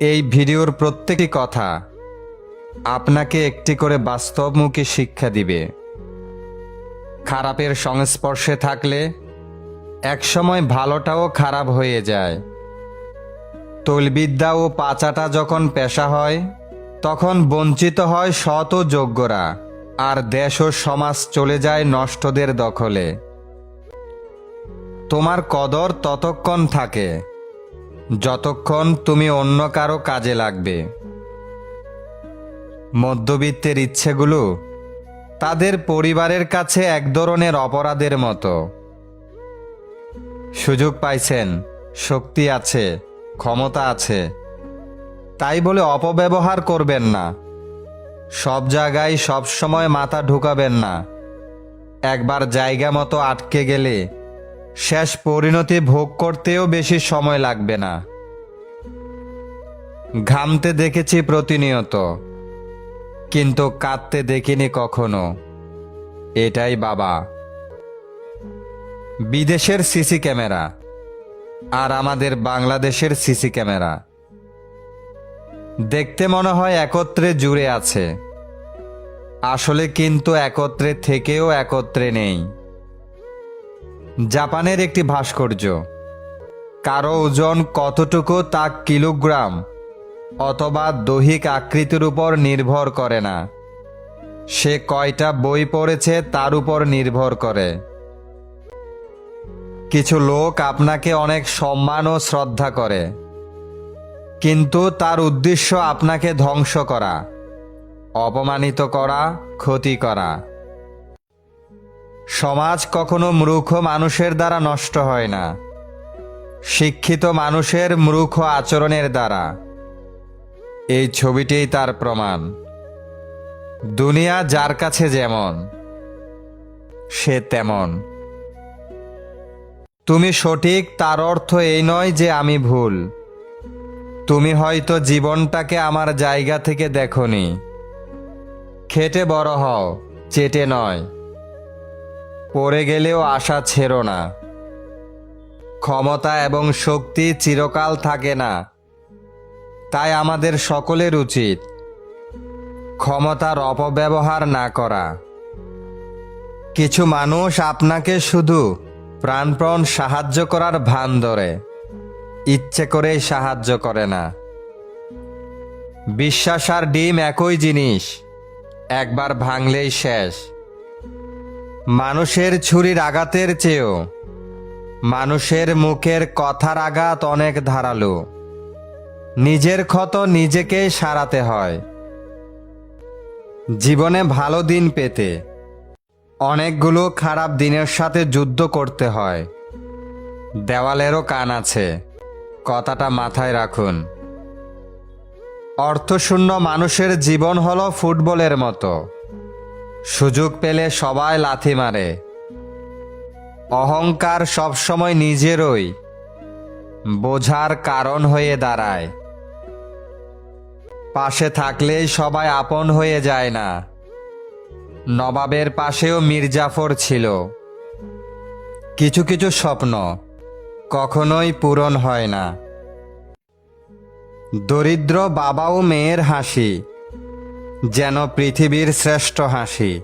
এই ভিডিওর প্রত্যেকটি কথা আপনাকে একটি করে বাস্তবমুখী শিক্ষা দিবে। খারাপের সংস্পর্শে থাকলে একসময় ভালোটাও খারাপ হয়ে যায়। তৈলবিদ্যা ও পাচাটা যখন পেশা হয়, তখন বঞ্চিত হয় শত যোগ্যরা, আর দেশ ও সমাজ চলে যায় নষ্টদের দখলে। তোমার কদর ততক্ষণ থাকে। যতক্ষণ তুমি অন্য কারও কাজে লাগবে। মধ্যবিত্তের ইচ্ছেগুলো তাদের পরিবারের কাছে এক ধরনের অপরাধের মতো। সুযোগ পাইছেন, শক্তি আছে, ক্ষমতা আছে। তাই বলে অপব্যবহার করবেন না। সব জায়গায় সব সময় মাথা ঢুকাবেন না। একবার জায়গা মতো আটকে গেলে শেষ পরিণতি ভোগ করতেও বেশি সময় লাগবে না। ঘামতে দেখেছি প্রতিনিয়ত, কিন্তু কাঁদতে দেখিনি কখনো। এটাই বাবা। বিদেশের সিসি ক্যামেরা, আর আমাদের বাংলাদেশের সিসি ক্যামেরা। দেখতে মনে হয় একত্রে জুড়ে আছে। আসলে কিন্তু একত্রে থেকেও একত্রে নেই। জাপানের একটি ভাস্কর্য। কারও ওজন কতটুকু তা কিলোগ্রাম অথবা দৈহিক আকৃতির উপর নির্ভর করে না। সে কয়টা বই পড়েছে তার উপর নির্ভর করে। কিছু লোক আপনাকে অনেক সম্মান ও শ্রদ্ধা করে। কিন্তু তার উদ্দেশ্য আপনাকে ধ্বংস করা, অপমানিত করা, ক্ষতি করা। সমাজ কখনো মূর্খ মানুষের দ্বারা নষ্ট হয় না। শিক্ষিত মানুষের মূর্খ আচরণের দ্বারা। এই ছবিটিই তার প্রমাণ। দুনিয়া যার কাছে যেমন, সে তেমন। তুমি সঠিক, তার অর্থ এই নয় যে আমি ভুল। তুমি হয়তো জীবনটাকে আমার জায়গা থেকে দেখনি। খেটে বড় হও, চেটে নয়। পড়ে গেলেও আশা ছেড়ো না। ক্ষমতা এবং শক্তি চিরকাল থাকে না। তাই আমাদের সকলের উচিত ক্ষমতার অপব্যবহার না করা। কিছু মানুষ আপনাকে শুধু প্রাণপ্রণ সাহায্য করার ভান ধরে, ইচ্ছে করেই সাহায্য করে না। বিশ্বাস আর ডিম একই জিনিস, একবার ভাঙলেই শেষ। মানুষের ছুরির আঘাতের চেয়েও। মানুষের মুখের কথার আঘাত অনেক ধারালো। নিজের ক্ষত নিজেকেই সারাতে হয়। জীবনে ভালো দিন পেতে। অনেকগুলো খারাপ দিনের সাথে যুদ্ধ করতে হয়। দেওয়ালেরও কান আছে। কথাটা মাথায় রাখুন। অর্থশূন্য মানুষের জীবন হলো ফুটবলের মতো। সুযোগ পেলে সবাই লাথি মারে। অহংকার সবসময় নিজেরই, বোঝার কারণ হয়ে দাঁড়ায়। পাশে থাকলেই সবাই আপন হয়ে যায় না। নবাবের পাশেও মির্জাফর ছিল। কিছু কিছু স্বপ্ন কখনোই পূরণ হয় না। দরিদ্র বাবা ও মেয়ের হাসি যেন পৃথিবীর শ্রেষ্ঠ হাসি।